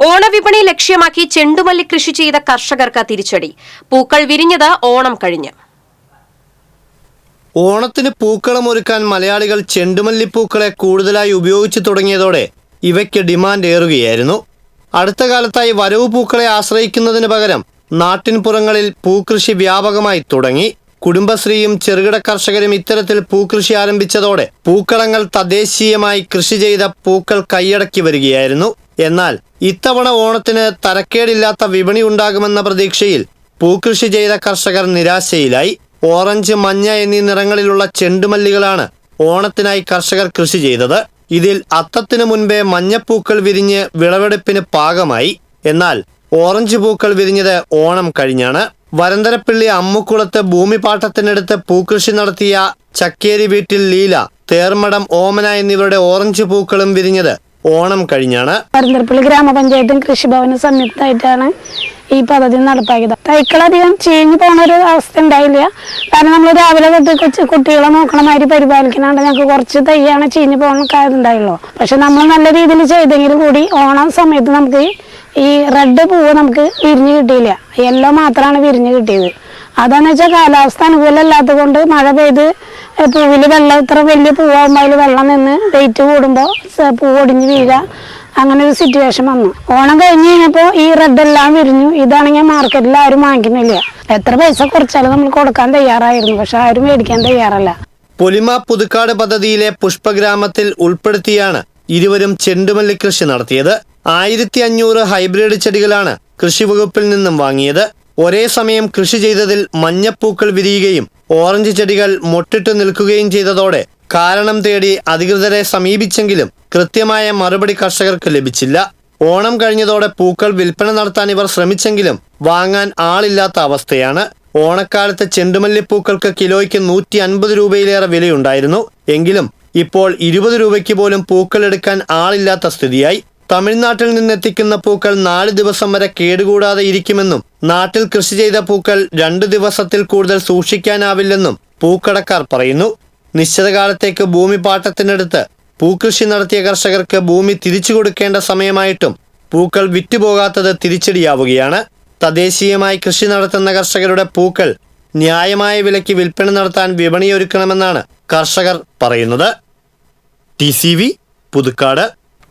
ഓണവിപണി ലക്ഷ്യമാക്കി ചെണ്ടുമല്ലി കൃഷി ചെയ്ത കർഷകർക്ക് തിരിച്ചടി. പൂക്കൾ വിരിഞ്ഞത് ഓണം കഴിഞ്ഞ്. ഓണത്തിന് പൂക്കളം ഒരുക്കാൻ മലയാളികൾ ചെണ്ടുമല്ലിപ്പൂക്കളെ കൂടുതലായി ഉപയോഗിച്ചു തുടങ്ങിയതോടെ ഇവയ്ക്ക് ഡിമാൻഡ് ഏറുകയായിരുന്നു. അടുത്ത കാലത്തായി വരവ് പൂക്കളെ ആശ്രയിക്കുന്നതിന് പകരം നാട്ടിൻപുറങ്ങളിൽ പൂക്കൃഷി വ്യാപകമായി തുടങ്ങി. കുടുംബശ്രീയും ചെറുകിട കർഷകരും ഇത്തരത്തിൽ പൂക്കൃഷി ആരംഭിച്ചതോടെ പൂക്കളങ്ങൾ തദ്ദേശീയമായി കൃഷി ചെയ്ത പൂക്കൾ കൈയടക്കി വരികയായിരുന്നു. എന്നാൽ ഇത്തവണ ഓണത്തിന് തരക്കേടില്ലാത്ത വിപണി ഉണ്ടാകുമെന്ന പ്രതീക്ഷയിൽ പൂക്കൃഷി ചെയ്ത കർഷകർ നിരാശയിലായി. ഓറഞ്ച് മഞ്ഞ എന്നീ നിറങ്ങളിലുള്ള ചെണ്ടുമല്ലികളാണ് ഓണത്തിനായി കർഷകർ കൃഷി ചെയ്തത്. ഇതിൽ അത്തത്തിനു മുൻപേ മഞ്ഞപ്പൂക്കൾ വിരിഞ്ഞ് വിളവെടുപ്പിന് പാകമായി. എന്നാൽ ഓറഞ്ച് പൂക്കൾ വിരിഞ്ഞത് ഓണം കഴിഞ്ഞാണ്. വരന്തരപ്പിള്ളി അമ്മുക്കുളത്ത് ഭൂമിപാട്ടത്തിനടുത്ത് പൂക്കൃഷി നടത്തിയ ചക്കേരി വീട്ടിൽ ലീല തേർമടം ഓമന എന്നിവരുടെ ഓറഞ്ച് പൂക്കളും വിരിഞ്ഞത് ഓണം കഴിഞ്ഞാണ്. പരന്തരപ്പള്ളി ഗ്രാമപഞ്ചായത്തും കൃഷിഭവനും സംയുക്തമായിട്ടാണ് ഈ പദ്ധതി നടപ്പാക്കിയത്. തൈക്കളധികം ചീഞ്ഞു പോകുന്ന ഒരു അവസ്ഥ ഉണ്ടായില്ല. കാരണം നമ്മൾ രാവിലെ തൊട്ട് കൊച്ചു കുട്ടികളെ നോക്കണ മാതിരി പരിപാലിക്കണാണ്ട് ഞങ്ങൾക്ക് കുറച്ച് തൈയാണ് ചീഞ്ഞു പോകുന്ന കാര്യമുണ്ടായുള്ളൂ പക്ഷെ നമ്മൾ നല്ല രീതിയിൽ ചെയ്തെങ്കിൽ കൂടി ഓണം സമയത്ത് നമുക്ക് ഈ റെഡ് പൂവ് നമുക്ക് വിരിഞ്ഞു കിട്ടിയില്ല. യെല്ലോ മാത്രമാണ് വിരിഞ്ഞു കിട്ടിയത്. അതാന്ന് വെച്ചാൽ കാലാവസ്ഥ അനുകൂലമല്ലാത്തത് കൊണ്ട് മഴ പെയ്ത് പൂവിൽ വെള്ളം ഇത്ര വലിയ പൂവാകുമ്പോൾ അതിൽ വെള്ളം നിന്ന് വെയിറ്റ് കൂടുമ്പോൾ പൂ ഒടിഞ്ഞ് വീഴുക അങ്ങനെ ഒരു സിറ്റുവേഷൻ വന്നു. ഓണം കഴിഞ്ഞ് കഴിഞ്ഞപ്പോൾ ഈ റെഡ് എല്ലാം വിരിഞ്ഞു. ഇതാണെങ്കിൽ മാർക്കറ്റിൽ ആരും വാങ്ങിക്കുന്നില്ല. എത്ര പൈസ കുറച്ചാലും നമ്മൾ കൊടുക്കാൻ തയ്യാറായിരുന്നു. പക്ഷെ ആരും മേടിക്കാൻ തയ്യാറല്ല. പൊലിമ പുതുക്കാട് പദ്ധതിയിലെ പുഷ്പഗ്രാമത്തിൽ ഉൾപ്പെടുത്തിയാണ് ഇരുവരും ചെണ്ടുമല്ലി കൃഷി നടത്തിയത്. ആയിരത്തി അഞ്ഞൂറ് ഹൈബ്രിഡ് ചെടികളാണ് കൃഷി വകുപ്പിൽ നിന്നും വാങ്ങിയത്. ഒരേ സമയം കൃഷി ചെയ്തതിൽ മഞ്ഞപ്പൂക്കൾ വിരിയുകയും ഓറഞ്ച് ചെടികൾ മൊട്ടിട്ട് നിൽക്കുകയും ചെയ്തതോടെ കാരണം തേടി അധികൃതരെ സമീപിച്ചെങ്കിലും കൃത്യമായ മറുപടി കർഷകർക്ക് ലഭിച്ചില്ല. ഓണം കഴിഞ്ഞതോടെ പൂക്കൾ വിൽപ്പന നടത്താൻ ഇവർ ശ്രമിച്ചെങ്കിലും വാങ്ങാൻ ആളില്ലാത്ത അവസ്ഥയാണ്. ഓണക്കാലത്ത് ചെണ്ടുമല്ലിപ്പൂക്കൾക്ക് കിലോയ്ക്ക് നൂറ്റി അൻപത് രൂപയിലേറെ വിലയുണ്ടായിരുന്നു. എങ്കിലും ഇപ്പോൾ ഇരുപത് രൂപയ്ക്ക് പോലും പൂക്കൾ എടുക്കാൻ ആളില്ലാത്ത സ്ഥിതിയായി. തമിഴ്നാട്ടിൽ നിന്നെത്തിക്കുന്ന പൂക്കൾ നാല് ദിവസം വരെ കേടുകൂടാതെ ഇരിക്കുമെന്നും നാട്ടിൽ കൃഷി ചെയ്ത പൂക്കൾ രണ്ടു ദിവസത്തിൽ കൂടുതൽ സൂക്ഷിക്കാനാവില്ലെന്നും പൂക്കടക്കാർ പറയുന്നു. നിശ്ചിതകാലത്തേക്ക് ഭൂമി പാട്ടത്തിനടുത്ത് പൂക്കൃഷി നടത്തിയ കർഷകർക്ക് ഭൂമി തിരിച്ചു കൊടുക്കേണ്ട സമയമായിട്ടും പൂക്കൾ വിറ്റുപോകാത്തത് തിരിച്ചടിയാവുകയാണ്. തദ്ദേശീയമായി കൃഷി നടത്തുന്ന കർഷകരുടെ പൂക്കൾ ന്യായമായ വിലയ്ക്ക് വിൽപ്പന നടത്താൻ വിപണിയൊരുക്കണമെന്നാണ് കർഷകർ പറയുന്നത്. T C V Puthukkad.